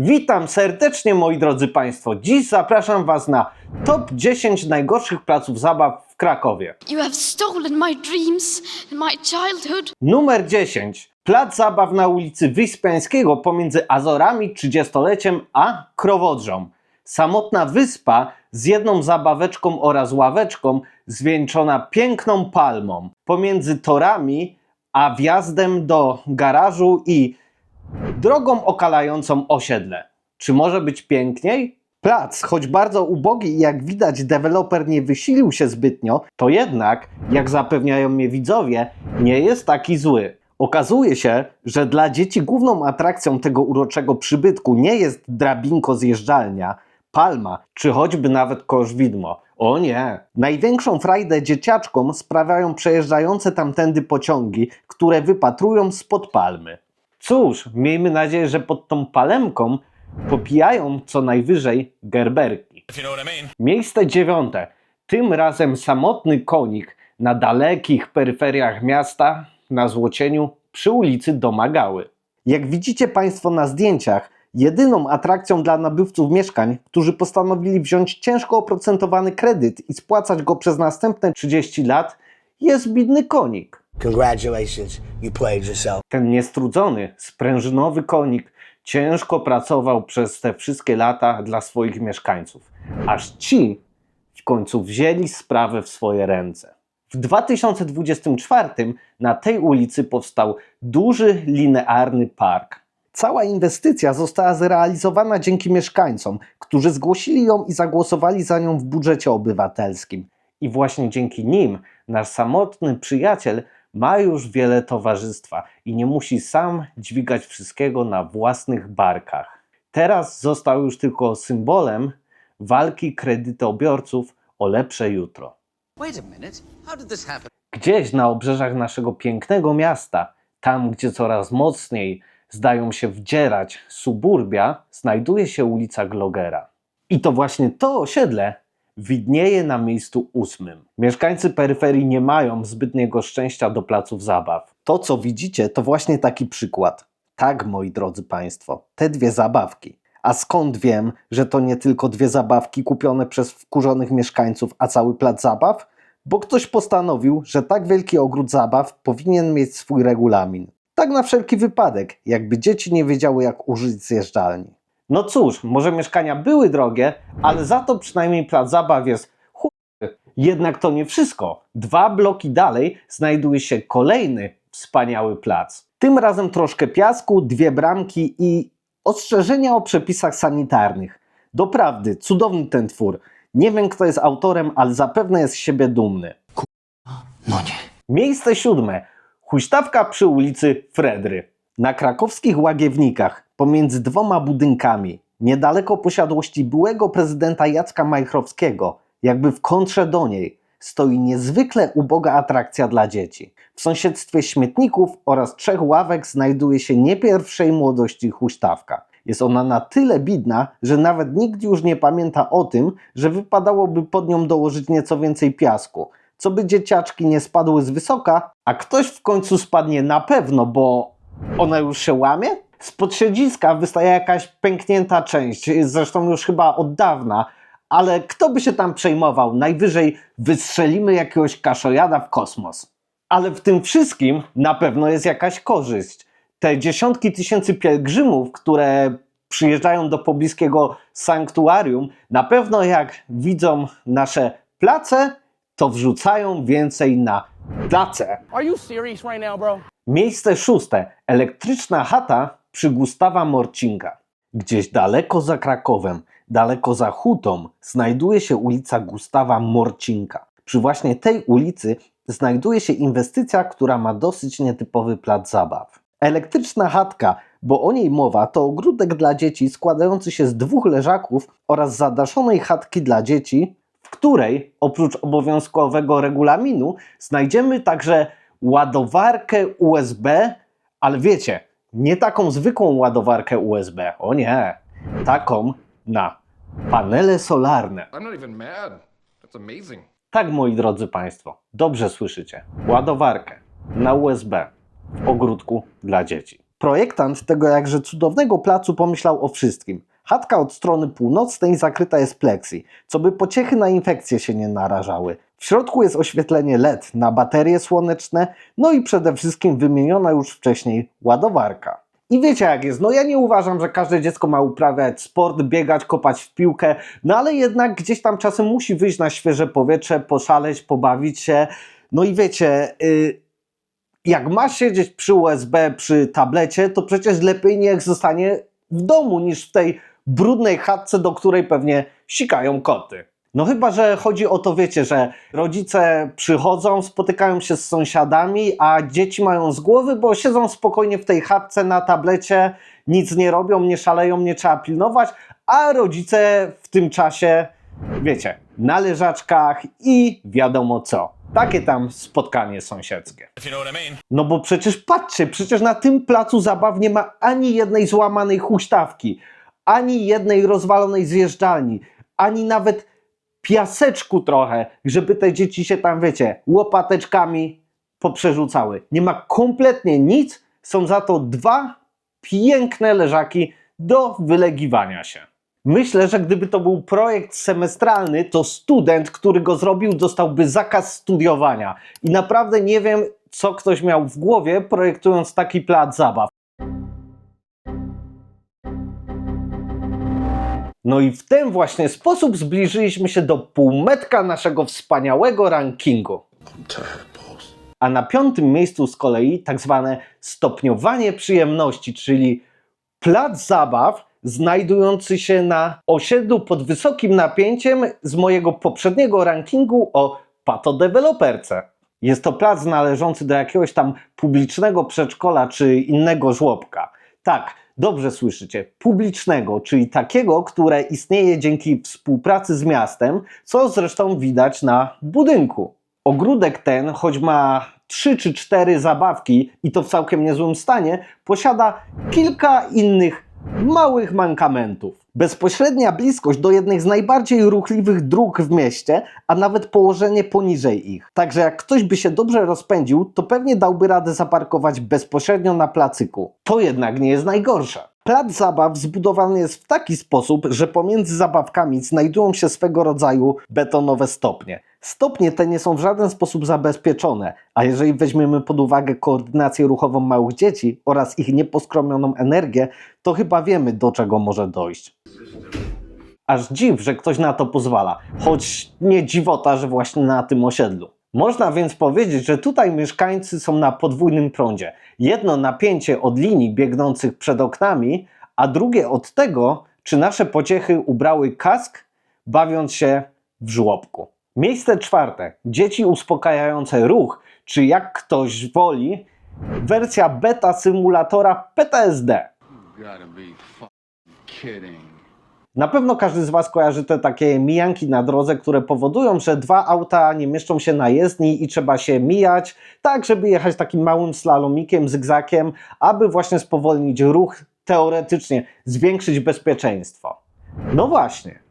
Witam serdecznie moi drodzy Państwo. Dziś zapraszam Was na top 10 najgorszych placów zabaw w Krakowie. You have stolen my dreams and my childhood. Numer 10. Plac zabaw na ulicy Wyspiańskiego pomiędzy Azorami 30-leciem a Krowodrzą. Samotna wyspa z jedną zabaweczką oraz ławeczką zwieńczona piękną palmą. Pomiędzy torami a wjazdem do garażu i drogą okalającą osiedle. Czy może być piękniej? Plac, choć bardzo ubogi i jak widać deweloper nie wysilił się zbytnio, to jednak, jak zapewniają mnie widzowie, nie jest taki zły. Okazuje się, że dla dzieci główną atrakcją tego uroczego przybytku nie jest drabinko zjeżdżalnia, palma, czy choćby nawet kosz widmo. O nie! Największą frajdę dzieciaczkom sprawiają przejeżdżające tamtędy pociągi, które wypatrują spod palmy. Cóż, miejmy nadzieję, że pod tą palemką popijają co najwyżej gerberki. Miejsce dziewiąte. Tym razem samotny konik na dalekich peryferiach miasta, na Złocieniu, przy ulicy Domagały. Jak widzicie Państwo na zdjęciach, jedyną atrakcją dla nabywców mieszkań, którzy postanowili wziąć ciężko oprocentowany kredyt i spłacać go przez następne 30 lat, jest bidny konik. Congratulations, you played yourself. Ten niestrudzony, sprężynowy konik ciężko pracował przez te wszystkie lata dla swoich mieszkańców, aż ci w końcu wzięli sprawę w swoje ręce. W 2024 na tej ulicy powstał duży linearny park. Cała inwestycja została zrealizowana dzięki mieszkańcom, którzy zgłosili ją i zagłosowali za nią w budżecie obywatelskim. I właśnie dzięki nim nasz samotny przyjaciel ma już wiele towarzystwa i nie musi sam dźwigać wszystkiego na własnych barkach. Teraz został już tylko symbolem walki kredytobiorców o lepsze jutro. Wait a minute. How did this happen? Gdzieś na obrzeżach naszego pięknego miasta, tam gdzie coraz mocniej zdają się wdzierać suburbia, znajduje się ulica Glogera. I to właśnie to osiedle widnieje na miejscu ósmym. Mieszkańcy peryferii nie mają zbytniego szczęścia do placów zabaw. To, co widzicie, to właśnie taki przykład. Tak, moi drodzy Państwo, te dwie zabawki. A skąd wiem, że to nie tylko dwie zabawki kupione przez wkurzonych mieszkańców, a cały plac zabaw? Bo ktoś postanowił, że tak wielki ogród zabaw powinien mieć swój regulamin. Tak na wszelki wypadek, jakby dzieci nie wiedziały, jak użyć zjeżdżalni. No cóż, może mieszkania były drogie, ale za to przynajmniej plac zabaw jest chuj. Jednak to nie wszystko. Dwa bloki dalej znajduje się kolejny wspaniały plac. Tym razem troszkę piasku, dwie bramki i ostrzeżenia o przepisach sanitarnych. Doprawdy, cudowny ten twór. Nie wiem kto jest autorem, ale zapewne jest z siebie dumny. No nie. Miejsce siódme. Huśtawka przy ulicy Fredry. Na krakowskich Łagiewnikach, pomiędzy dwoma budynkami, niedaleko posiadłości byłego prezydenta Jacka Majchrowskiego, jakby w kontrze do niej, stoi niezwykle uboga atrakcja dla dzieci. W sąsiedztwie śmietników oraz trzech ławek znajduje się nie pierwszej młodości huśtawka. Jest ona na tyle bidna, że nawet nikt już nie pamięta o tym, że wypadałoby pod nią dołożyć nieco więcej piasku, co by dzieciaczki nie spadły z wysoka, a ktoś w końcu spadnie na pewno, bo ona już się łamie? Spod siedziska wystaje jakaś pęknięta część, zresztą już chyba od dawna, ale kto by się tam przejmował? Najwyżej wystrzelimy jakiegoś kaszojada w kosmos. Ale w tym wszystkim na pewno jest jakaś korzyść. Te dziesiątki tysięcy pielgrzymów, które przyjeżdżają do pobliskiego sanktuarium, na pewno jak widzą nasze place, to wrzucają więcej na place. Right now? Miejsce szóste. Elektryczna chata przy Gustawa Morcinka. Gdzieś daleko za Krakowem, daleko za Hutą, znajduje się ulica Gustawa Morcinka. Przy właśnie tej ulicy znajduje się inwestycja, która ma dosyć nietypowy plac zabaw. Elektryczna chatka, bo o niej mowa, to ogródek dla dzieci składający się z dwóch leżaków oraz zadaszonej chatki dla dzieci, w której oprócz obowiązkowego regulaminu znajdziemy także ładowarkę USB, ale wiecie, nie taką zwykłą ładowarkę USB, o nie, taką na panele solarne. Tak, moi drodzy Państwo, dobrze słyszycie. Ładowarkę na USB w ogródku dla dzieci. Projektant tego jakże cudownego placu pomyślał o wszystkim. Chatka od strony północnej zakryta jest pleksji, co by pociechy na infekcje się nie narażały. W środku jest oświetlenie LED na baterie słoneczne, no i przede wszystkim wymieniona już wcześniej ładowarka. I wiecie jak jest, no ja nie uważam, że każde dziecko ma uprawiać sport, biegać, kopać w piłkę, no ale jednak gdzieś tam czasem musi wyjść na świeże powietrze, poszaleć, pobawić się. No i wiecie, yy, jak ma siedzieć przy USB, przy tablecie, to przecież lepiej niech zostanie w domu niż w tej brudnej chatce, do której pewnie sikają koty. No chyba, że chodzi o to, wiecie, że rodzice przychodzą, spotykają się z sąsiadami, a dzieci mają z głowy, bo siedzą spokojnie w tej chatce na tablecie, nic nie robią, nie szaleją, nie trzeba pilnować, a rodzice w tym czasie, wiecie, na leżaczkach i wiadomo co. Takie tam spotkanie sąsiedzkie. No bo przecież patrzcie, przecież na tym placu zabaw nie ma ani jednej złamanej huśtawki, ani jednej rozwalonej zjeżdżalni, ani nawet piaseczku trochę, żeby te dzieci się tam, wiecie, łopateczkami poprzerzucały. Nie ma kompletnie nic, są za to dwa piękne leżaki do wylegiwania się. Myślę, że gdyby to był projekt semestralny, to student, który go zrobił, dostałby zakaz studiowania. I naprawdę nie wiem, co ktoś miał w głowie, projektując taki plac zabaw. No i w ten właśnie sposób zbliżyliśmy się do półmetka naszego wspaniałego rankingu. A na piątym miejscu z kolei tak zwane stopniowanie przyjemności, czyli plac zabaw znajdujący się na osiedlu pod wysokim napięciem z mojego poprzedniego rankingu o patodeweloperce. Jest to plac należący do jakiegoś tam publicznego przedszkola czy innego żłobka. Tak, dobrze słyszycie, publicznego, czyli takiego, które istnieje dzięki współpracy z miastem, co zresztą widać na budynku. Ogródek ten, choć ma 3 czy 4 zabawki i to w całkiem niezłym stanie, posiada kilka innych małych mankamentów. Bezpośrednia bliskość do jednych z najbardziej ruchliwych dróg w mieście, a nawet położenie poniżej ich. Także jak ktoś by się dobrze rozpędził, to pewnie dałby radę zaparkować bezpośrednio na placyku. To jednak nie jest najgorsze. Plac zabaw zbudowany jest w taki sposób, że pomiędzy zabawkami znajdują się swego rodzaju betonowe stopnie. Stopnie te nie są w żaden sposób zabezpieczone, a jeżeli weźmiemy pod uwagę koordynację ruchową małych dzieci oraz ich nieposkromioną energię, to chyba wiemy do czego może dojść. Aż dziw, że ktoś na to pozwala, choć nie dziwota, że właśnie na tym osiedlu. Można więc powiedzieć, że tutaj mieszkańcy są na podwójnym prądzie. Jedno napięcie od linii biegnących przed oknami, a drugie od tego, czy nasze pociechy ubrały kask, bawiąc się w żłobku. Miejsce czwarte. Dzieci uspokajające ruch, czy jak ktoś woli, wersja beta symulatora PTSD. Na pewno każdy z Was kojarzy te takie mijanki na drodze, które powodują, że dwa auta nie mieszczą się na jezdni i trzeba się mijać, tak żeby jechać takim małym slalomikiem, zygzakiem, aby właśnie spowolnić ruch, teoretycznie zwiększyć bezpieczeństwo. No właśnie.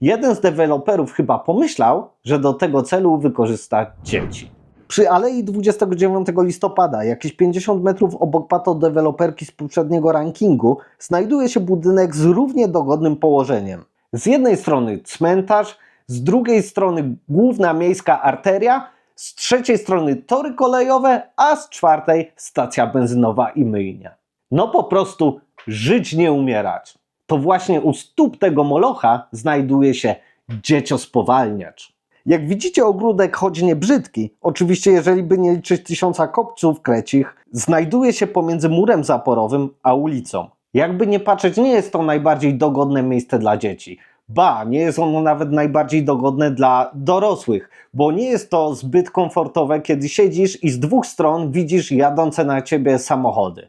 Jeden z deweloperów chyba pomyślał, że do tego celu wykorzysta dzieci. Przy Alei 29 listopada, jakieś 50 metrów obok pato deweloperki z poprzedniego rankingu, znajduje się budynek z równie dogodnym położeniem. Z jednej strony cmentarz, z drugiej strony główna miejska arteria, z trzeciej strony tory kolejowe, a z czwartej stacja benzynowa i myjnia. No po prostu żyć nie umierać. To właśnie u stóp tego molocha znajduje się dzieciospowalniacz. Jak widzicie, ogródek, choć nie brzydki, oczywiście jeżeli by nie liczyć tysiąca kopców krecich, znajduje się pomiędzy murem zaporowym a ulicą. Jakby nie patrzeć, nie jest to najbardziej dogodne miejsce dla dzieci. Ba, nie jest ono nawet najbardziej dogodne dla dorosłych, bo nie jest to zbyt komfortowe, kiedy siedzisz i z dwóch stron widzisz jadące na ciebie samochody.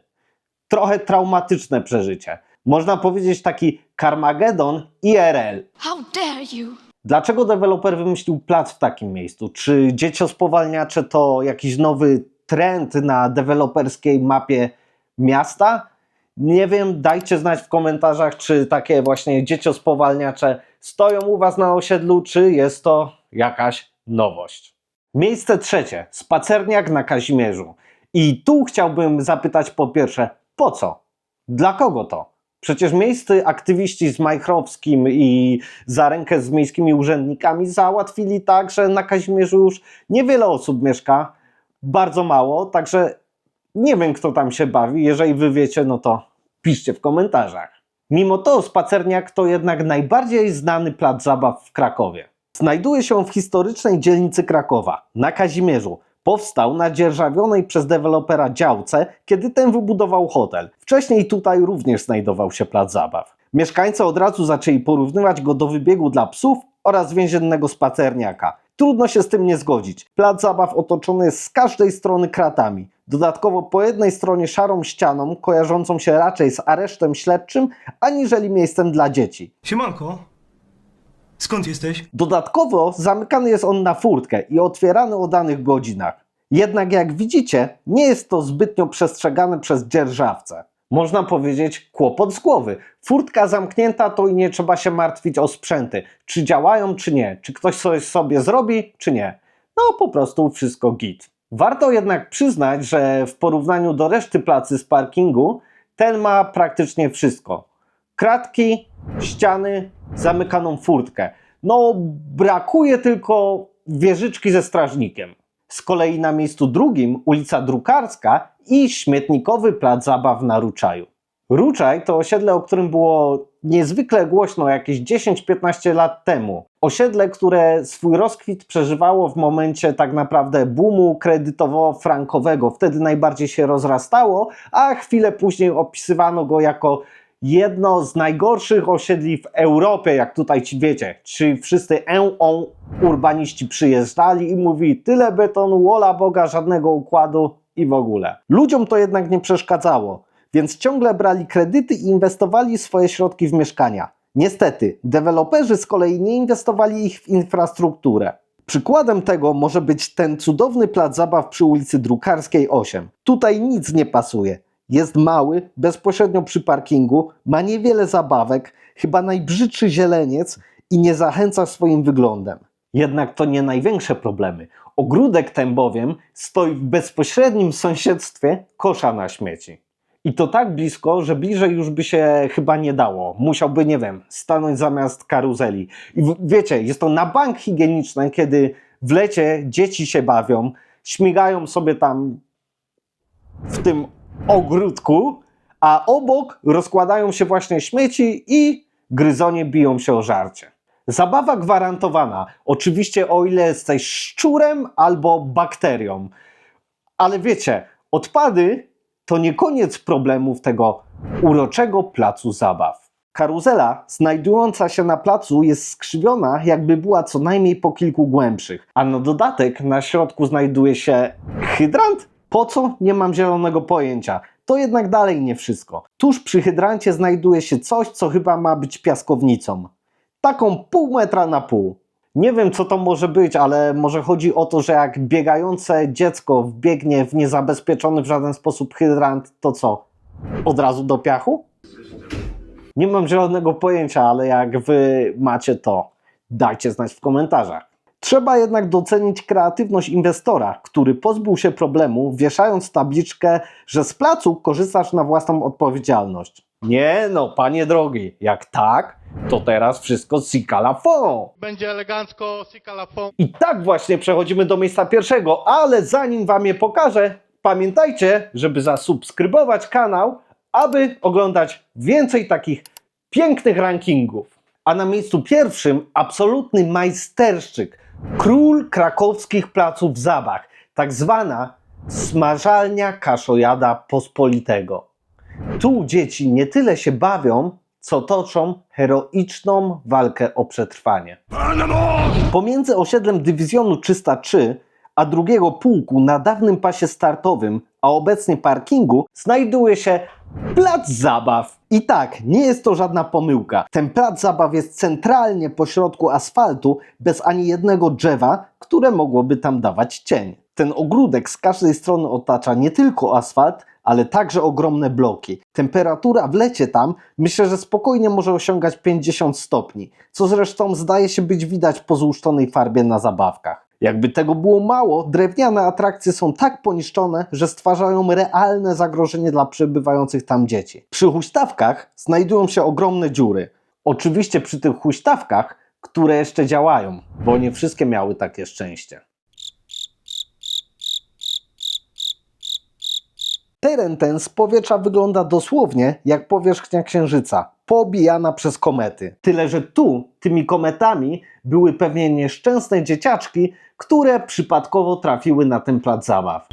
Trochę traumatyczne przeżycie. Można powiedzieć taki Carmageddon IRL. How dare you! Dlaczego deweloper wymyślił plac w takim miejscu? Czy dzieciospowalniacze to jakiś nowy trend na deweloperskiej mapie miasta? Nie wiem, dajcie znać w komentarzach, czy takie właśnie dzieciospowalniacze stoją u Was na osiedlu, czy jest to jakaś nowość. Miejsce trzecie, spacerniak na Kazimierzu. I tu chciałbym zapytać po pierwsze, Po co? Dla kogo to? Przecież miejscy aktywiści z Majchrowskim i za rękę z miejskimi urzędnikami załatwili tak, że na Kazimierzu już niewiele osób mieszka, bardzo mało, także nie wiem kto tam się bawi. Jeżeli wy wiecie, no to piszcie w komentarzach. Mimo to spacerniak to jednak najbardziej znany plac zabaw w Krakowie. Znajduje się w historycznej dzielnicy Krakowa, na Kazimierzu. Powstał na dzierżawionej przez dewelopera działce, kiedy ten wybudował hotel. Wcześniej tutaj również znajdował się plac zabaw. Mieszkańcy od razu zaczęli porównywać go do wybiegu dla psów oraz więziennego spacerniaka. Trudno się z tym nie zgodzić. Plac zabaw otoczony jest z każdej strony kratami. Dodatkowo po jednej stronie szarą ścianą, kojarzącą się raczej z aresztem śledczym, aniżeli miejscem dla dzieci. Siemanko. Skąd jesteś? Dodatkowo zamykany jest on na furtkę i otwierany o danych godzinach. Jednak jak widzicie, nie jest to zbytnio przestrzegane przez dzierżawcę. Można powiedzieć kłopot z głowy. Furtka zamknięta to i nie trzeba się martwić o sprzęty. Czy działają, czy nie. Czy ktoś coś sobie zrobi, czy nie. No po prostu wszystko git. Warto jednak przyznać, że w porównaniu do reszty placy z parkingu, ten ma praktycznie wszystko. Kratki, ściany, zamykaną furtkę. No, brakuje tylko wieżyczki ze strażnikiem. Z kolei na miejscu drugim ulica Drukarska i śmietnikowy plac zabaw na Ruczaju. Ruczaj to osiedle, o którym było niezwykle głośno jakieś 10-15 lat temu. Osiedle, które swój rozkwit przeżywało w momencie tak naprawdę boomu kredytowo-frankowego. Wtedy najbardziej się rozrastało, a chwilę później opisywano go jako jedno z najgorszych osiedli w Europie, jak tutaj ci wiecie. Ci wszyscy EO urbaniści przyjeżdżali i mówili tyle betonu, wola Boga, żadnego układu i w ogóle. Ludziom to jednak nie przeszkadzało, więc ciągle brali kredyty i inwestowali swoje środki w mieszkania. Niestety, deweloperzy z kolei nie inwestowali ich w infrastrukturę. Przykładem tego może być ten cudowny plac zabaw przy ulicy Drukarskiej 8. Tutaj nic nie pasuje. Jest mały, bezpośrednio przy parkingu, ma niewiele zabawek, chyba najbrzydszy zieleniec i nie zachęca swoim wyglądem. Jednak to nie największe problemy. Ogródek ten bowiem stoi w bezpośrednim sąsiedztwie kosza na śmieci. I to tak blisko, że bliżej już by się chyba nie dało. Musiałby, nie wiem, stanąć zamiast karuzeli. I wiecie, jest to na bank higieniczne, kiedy w lecie dzieci się bawią, śmigają sobie tam w tym ogródku, a obok rozkładają się właśnie śmieci i gryzonie biją się o żarcie. Zabawa gwarantowana, oczywiście o ile jesteś szczurem albo bakterią. Ale wiecie, odpady to nie koniec problemów tego uroczego placu zabaw. Karuzela znajdująca się na placu jest skrzywiona, jakby była co najmniej po kilku głębszych, a na dodatek na środku znajduje się hydrant? Po co? Nie mam zielonego pojęcia. To jednak dalej nie wszystko. Tuż przy hydrancie znajduje się coś, co chyba ma być piaskownicą. Taką pół metra na pół. Nie wiem, co to może być, ale może chodzi o to, że jak biegające dziecko wbiegnie w niezabezpieczony w żaden sposób hydrant, to co? Od razu do piachu? Nie mam zielonego pojęcia, ale jak wy macie to, dajcie znać w komentarzach. Trzeba jednak docenić kreatywność inwestora, który pozbył się problemu, wieszając tabliczkę, że z placu korzystasz na własną odpowiedzialność. Nie no, panie drogi, jak tak, to teraz wszystko sika la fond. Będzie elegancko, sika la fond. I tak właśnie przechodzimy do miejsca pierwszego, ale zanim wam je pokażę, pamiętajcie, żeby zasubskrybować kanał, aby oglądać więcej takich pięknych rankingów. A na miejscu pierwszym absolutny majsterszczyk, król krakowskich placów zabaw, tak zwana smażalnia kaszojada pospolitego. Tu dzieci nie tyle się bawią, co toczą heroiczną walkę o przetrwanie. Pomiędzy osiedlem dywizjonu 303 a drugiego pułku na dawnym pasie startowym, a obecnie parkingu, znajduje się plac zabaw. I tak, nie jest to żadna pomyłka. Ten plac zabaw jest centralnie pośrodku asfaltu, bez ani jednego drzewa, które mogłoby tam dawać cień. Ten ogródek z każdej strony otacza nie tylko asfalt, ale także ogromne bloki. Temperatura w lecie tam myślę, że spokojnie może osiągać 50 stopni, co zresztą zdaje się być widać po złuszczonej farbie na zabawkach. Jakby tego było mało, drewniane atrakcje są tak poniszczone, że stwarzają realne zagrożenie dla przebywających tam dzieci. Przy huśtawkach znajdują się ogromne dziury. Oczywiście przy tych huśtawkach, które jeszcze działają, bo nie wszystkie miały takie szczęście. Teren ten z powietrza wygląda dosłownie jak powierzchnia Księżyca, poobijana przez komety. Tyle, że tu, tymi kometami, były pewnie nieszczęsne dzieciaczki, które przypadkowo trafiły na ten plac zabaw.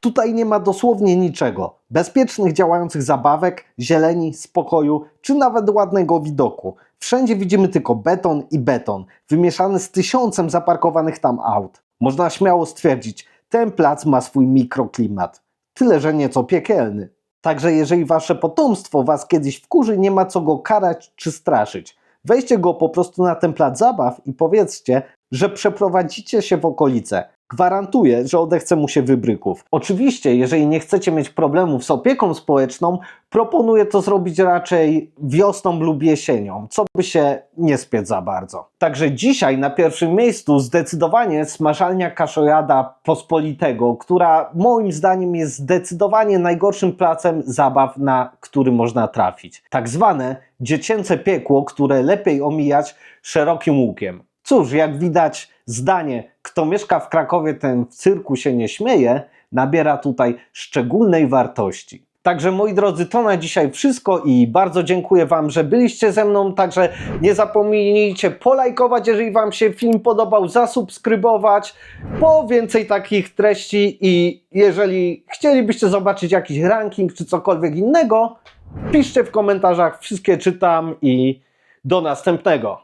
Tutaj nie ma dosłownie niczego. Bezpiecznych, działających zabawek, zieleni, spokoju, czy nawet ładnego widoku. Wszędzie widzimy tylko beton i beton, wymieszany z tysiącem zaparkowanych tam aut. Można śmiało stwierdzić, ten plac ma swój mikroklimat. Tyle, że nieco piekielny. Także jeżeli wasze potomstwo was kiedyś wkurzy, nie ma co go karać czy straszyć. Weźcie go po prostu na ten plac zabaw i powiedzcie, że przeprowadzicie się w okolice. Gwarantuję, że odechce mu się wybryków. Oczywiście, jeżeli nie chcecie mieć problemów z opieką społeczną, proponuję to zrobić raczej wiosną lub jesienią, co by się nie spiec za bardzo. Także dzisiaj na pierwszym miejscu zdecydowanie smażalnia kaszojada pospolitego, która moim zdaniem jest zdecydowanie najgorszym placem zabaw, na który można trafić. Tak zwane dziecięce piekło, które lepiej omijać szerokim łukiem. Cóż, jak widać, zdanie, kto mieszka w Krakowie, ten w cyrku się nie śmieje, nabiera tutaj szczególnej wartości. Także moi drodzy, to na dzisiaj wszystko i bardzo dziękuję Wam, że byliście ze mną. Także nie zapomnijcie polajkować, jeżeli Wam się film podobał, zasubskrybować po więcej takich treści i jeżeli chcielibyście zobaczyć jakiś ranking czy cokolwiek innego, piszcie w komentarzach, wszystkie czytam i do następnego.